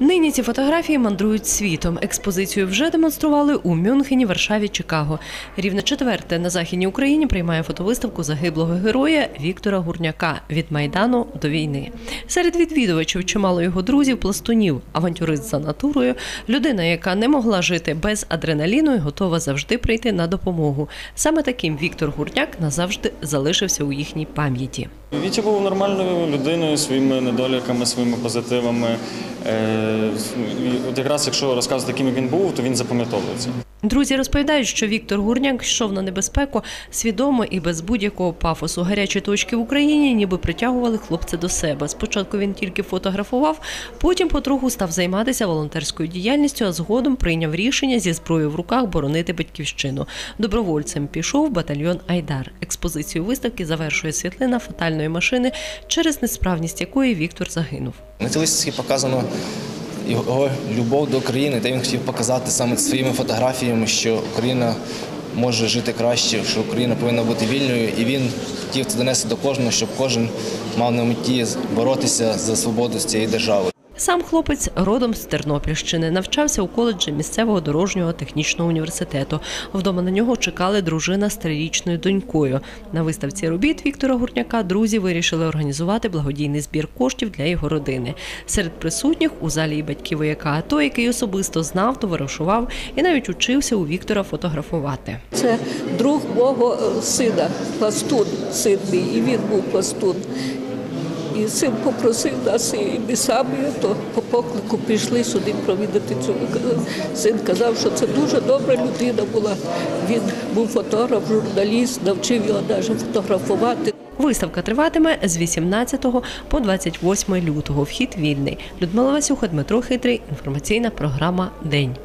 Нині ці фотографії мандрують світом. Експозицію вже демонстрували у Мюнхені, Варшаві, Чикаго. Рівне четверте на західній Україні приймає фотовиставку загиблого героя Віктора Гурняка від майдану до війни. Серед відвідувачів чимало його друзів, пластунів, авантюрист за натурою, людина, яка не могла жити без адреналіну і готова завжди прийти на допомогу. Саме таким Віктор Гурняк назавжди залишився у їхній пам'яті. Вітя був нормальною людиною своїми недоліками, своїми позитивами. Е, От якраз якщо розказувати, яким він був, то він запам'ятовується. Друзі розповідають, що Віктор Гурняк йшов на небезпеку свідомо і без будь-якого пафосу. Гарячі точки в Україні ніби притягували хлопця до себе. Спочатку він тільки фотографував, потім потроху став займатися волонтерською діяльністю, а згодом прийняв рішення зі зброєю в руках боронити батьківщину. Добровольцем пішов батальйон Айдар. Експозицію виставки завершує світлина фатальної машини, через несправність якої Віктор загинув. На цій показано його любов до України, де він хотів показати саме своїми фотографіями, що Україна може жити краще, що Україна повинна бути вільною, і він хотів це донести до кожного, щоб кожен мав на меті боротися за свободу з цієї держави. Сам хлопець родом з Тернопільщини, навчався у коледжі місцевого дорожнього технічного університету. Вдома на нього чекали дружина з трирічною донькою. На виставці робіт Віктора Гурняка друзі вирішили організувати благодійний збір коштів для його родини. Серед присутніх у залі і батьки вояка АТО, який особисто знав, товаришував і навіть учився у Віктора фотографувати. Це друг мого сина, пластун, мій, і він був пластун. І син попросив нас, і ми самі то по поклику пішли сюди провідати цього. Син казав, що це дуже добра людина була. Він був фотограф, журналіст, навчив його навіть фотографувати. Виставка триватиме з 18 по 28 лютого. Вхід вільний. Людмила Васюха, Дмитро Хитрий. Інформаційна програма День.